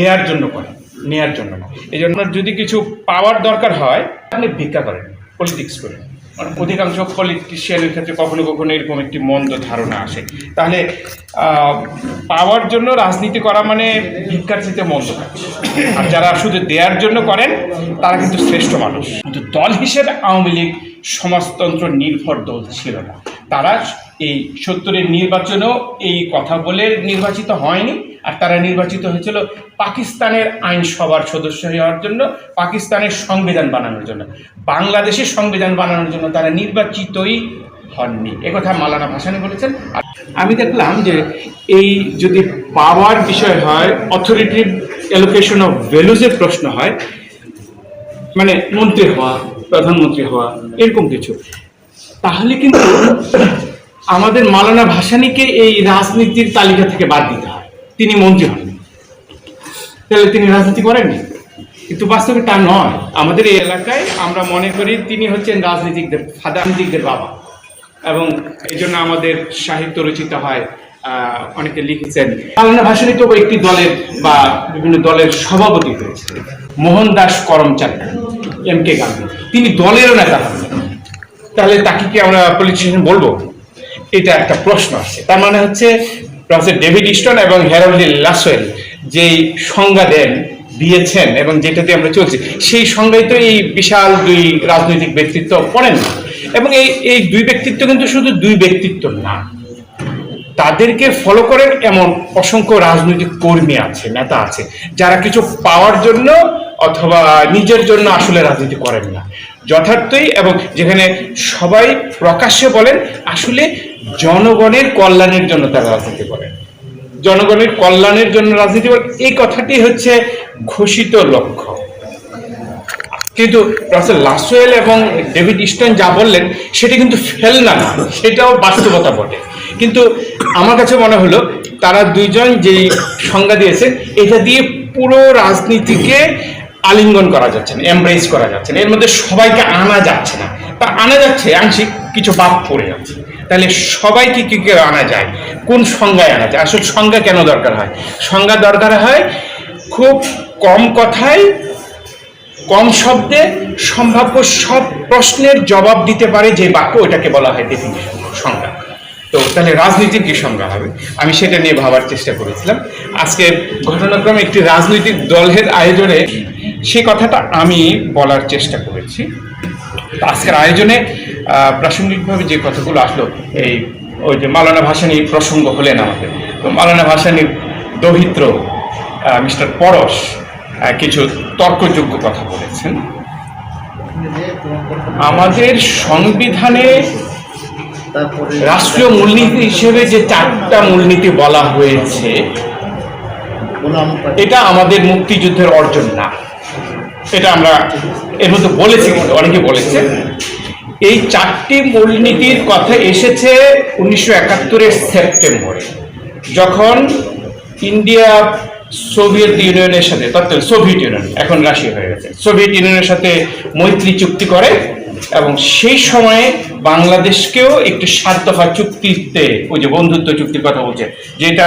দেওয়ার জন্য করেন নেয়ার জন্য না এই জন্য যদি কিছু পাওয়ার দরকার হয়, আপনি ভিক্ষা করেন পলিটিক্স করেন অধিকাংশ পলিটিশিয়ানের ক্ষেত্রে কখনো কখনো এরকম একটি মন্দ ধারণা আসে। তাহলে পাওয়ার জন্য রাজনীতি করা মানে ভিক্ষার চেয়ে মন্দ আর যারা শুধু দেওয়ার জন্য করেন, তারা কিন্তু শ্রেষ্ঠ মানুষ। কিন্তু দল হিসেবে আওয়ামী লীগ সমাজতন্ত্র নির্ভর দল ছিল না। তারা এই সত্তরের নির্বাচনেও এই কথা বলে নির্বাচিত হয়নি। আর তারা নির্বাচিত হয়েছিল পাকিস্তানের আইনসভার সদস্য হওয়ার জন্য, পাকিস্তানের সংবিধান বানানোর জন্য। বাংলাদেশের সংবিধান বানানোর জন্য তারা নির্বাচিতই হননি। একথা মালানা ভাসানি বলেছেন। আমি দেখলাম যে এই যদি পাওয়ার বিষয় হয় অথরিটিভ অ্যালোকেশন অফ ভ্যালুজের প্রশ্ন হয় মানে মন্ত্রী হওয়া, প্রধানমন্ত্রী হওয়া, এরকম কিছু। তাহলে কিন্তু আমাদের মালানা ভাসানিকে এই রাজনীতির তালিকা থেকে বাদ দিতে তিনি মন্ত্রী হননি। তাহলে তিনি রাজনীতি করেননি? কিন্তু বাস্তবে তা নয়। আমাদের এই এলাকায় আমরা মনে করি তিনি হচ্ছেন রাজনীতিকদের রাজনীতিকদের বাবা। এবং এই জন্য আমাদের সাহিত্য রচিত হয় অনেকে লিখেছেন। মালানা ভাসানি তো একটি দলের বা বিভিন্ন দলের সভাপতি হয়েছে। Mohandas Karamchand, M K Gandhi. তিনি দলেরও নেতা তাহলে তাকে কি আমরা পলিটিশিয়ান বলব? এটা একটা প্রশ্ন আছে তার মানে হচ্ছে প্রফেসর ডেভিড ইস্টন এবং হ্যারল্ড লাসওয়েল যেই সংজ্ঞা দেন, দিয়েছেন এবং যেটাতে আমরা চলছি, সেই সংজ্ঞায় তো এই বিশাল দুই রাজনৈতিক ব্যক্তিত্ব পড়েন এবং এই এই দুই ব্যক্তিত্ব কিন্তু শুধু দুই ব্যক্তিত্ব না, তাদেরকে ফলো করেন এমন অসংখ্য রাজনৈতিক কর্মী আছে, নেতা আছে, যারা কিছু পাওয়ার জন্য অথবা নিজের জন্য আসলে রাজনীতি করেন না। যথার্থই এবং যেখানে সবাই প্রকাশ্যে বলেন, আসলে জনগণের কল্যাণের জন্য তারা রাজনীতি করেন। জনগণের কল্যাণের জন্য রাজনীতি করেন। এই কথাটি হচ্ছে ঘোষিত লক্ষ্য। কিন্তু লাসওয়েল এবং ডেভিড ইস্টার্ন যা বললেন, সেটা কিন্তু ফেলনা না সেটাও বাস্তবতা বটে। কিন্তু আমার কাছে মনে হলো, তারা দুইজন যেই সংজ্ঞা দিয়েছে, এটা দিয়ে পুরো রাজনীতিকে আলিঙ্গন করা যাচ্ছে না এমব্রেস করা যাচ্ছে না। এর মধ্যে সবাইকে আনা যাচ্ছে না। তা আনা যাচ্ছে, আংশিক কিছু বাদ পড়ে যাচ্ছে। তাহলে সবাইকে কী করে আনা যায়? কোন সংজ্ঞায় আনা যায়? আসলে সংজ্ঞা কেন দরকার হয়? সংজ্ঞা দরকার হয় খুব কম কথায়, কম শব্দে সম্ভাব্য সব প্রশ্নের জবাব দিতে পারে যে বাক্য ওটাকে বলা হয় ডেফিনেশন সংজ্ঞা। তো তাহলে রাজনীতির কি সংজ্ঞা হবে? আমি সেটা নিয়ে ভাবার চেষ্টা করেছিলাম। আজকে ঘটনাক্রমে একটি রাজনৈতিক দলের আয়োজনে সে কথাটা আমি বলার চেষ্টা করেছি। আজকের আয়োজনে প্রাসঙ্গিকভাবে যে কথাগুলো আসলো, এই ওই যে মালানা ভাসানি প্রসঙ্গ হলেন আমাদের তো মালানা ভাসানির দৌহিত্র মিস্টার পরশ কিছু তর্কযোগ্য কথা বলেছেন। আমাদের সংবিধানে রাষ্ট্রীয় মূলনীতি হিসেবে যে চারটা মূলনীতি বলা হয়েছে, এটা আমাদের মুক্তিযুদ্ধের অর্জন না। এটা আমরা এর মধ্যে বলেছি অনেকে বলেছে এই চারটি মূলনীতির কথা এসেছে উনিশশো একাত্তরের সেপ্টেম্বরে, যখন ইন্ডিয়া সোভিয়েত ইউনিয়নের সাথে তৎকালীন সোভিয়েত ইউনিয়ন, এখন রাশিয়া হয়ে গেছে, সোভিয়েত ইউনিয়নের সাথে মৈত্রী চুক্তি করে এবং সেই সময়ে বাংলাদেশকেও একটি সাত দফা চুক্তিতে, ওই যে বন্ধুত্ব চুক্তির কথা বলছে, যেটা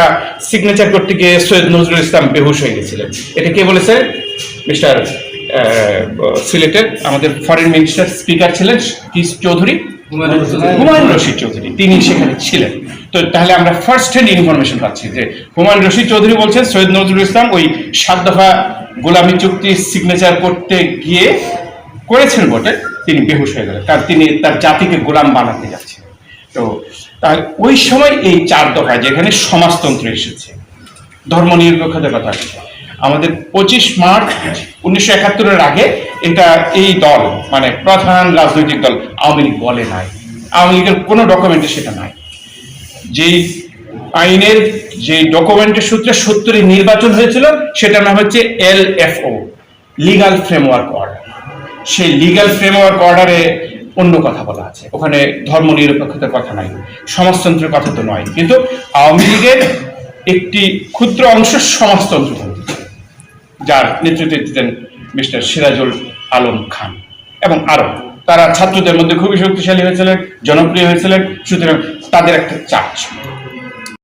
সিগনেচার করতে গিয়ে সৈয়দ নজরুল ইসলাম বেহুশ হয়ে গেছিলেন। এটা কে বলেছে? মিস্টার সিলেটের আমাদের ফরেন মিনিস্টার স্পিকার ছিলেন কি চৌধুরী? হুমায়ুন রশিদ চৌধুরী। তিনি সেখানে ছিলেন। তো তাহলে আমরা ফার্স্ট হ্যান্ড ইনফরমেশন পাচ্ছি যে হুমায়ুন রশিদ চৌধুরী বলছেন, সৈয়দ নজরুল ইসলাম ওই সাত দফা গোলামী চুক্তি সিগনেচার করতে গিয়ে করেছেন বটে, তিনি বেহুশ হয়ে গেলেন। কারণ তিনি তার জাতিকে গোলাম বানাতে যাচ্ছেন। তো তাহলে ওই সময় এই চার দফা যেখানে সমাজতন্ত্র এসেছে ধর্ম নিরপেক্ষতার কথা। আমাদের পঁচিশ মার্চ উনিশশো একাত্তরের আগে এটা এই দল মানে প্রধান রাজনৈতিক দল আওয়ামী লীগ বলে নাই। আওয়ামী লীগের কোনো ডকুমেন্টে সেটা নাই। যেই আইনের যে ডকুমেন্টের সূত্রে সত্তরে নির্বাচন হয়েছিল, সেটার নাম হচ্ছে L F O legal framework order সেই লিগাল ফ্রেমওয়ার্ক অর্ডারে অন্য কথা বলা আছে। ওখানে ধর্ম নিরপেক্ষতার কথা নাই, সমাজতন্ত্রের কথা তো নয়। কিন্তু আওয়ামী লীগের একটি ক্ষুদ্র অংশ সমাজতন্ত্র যার নেতৃত্বে দিতেন মিস্টার সিরাজুল আলম খান। এবং আরও তারা ছাত্রদের মধ্যে খুবই শক্তিশালী হয়েছিলেন, জনপ্রিয় হয়েছিলেন, সুতরাং তাদের একটা চাপ ছিল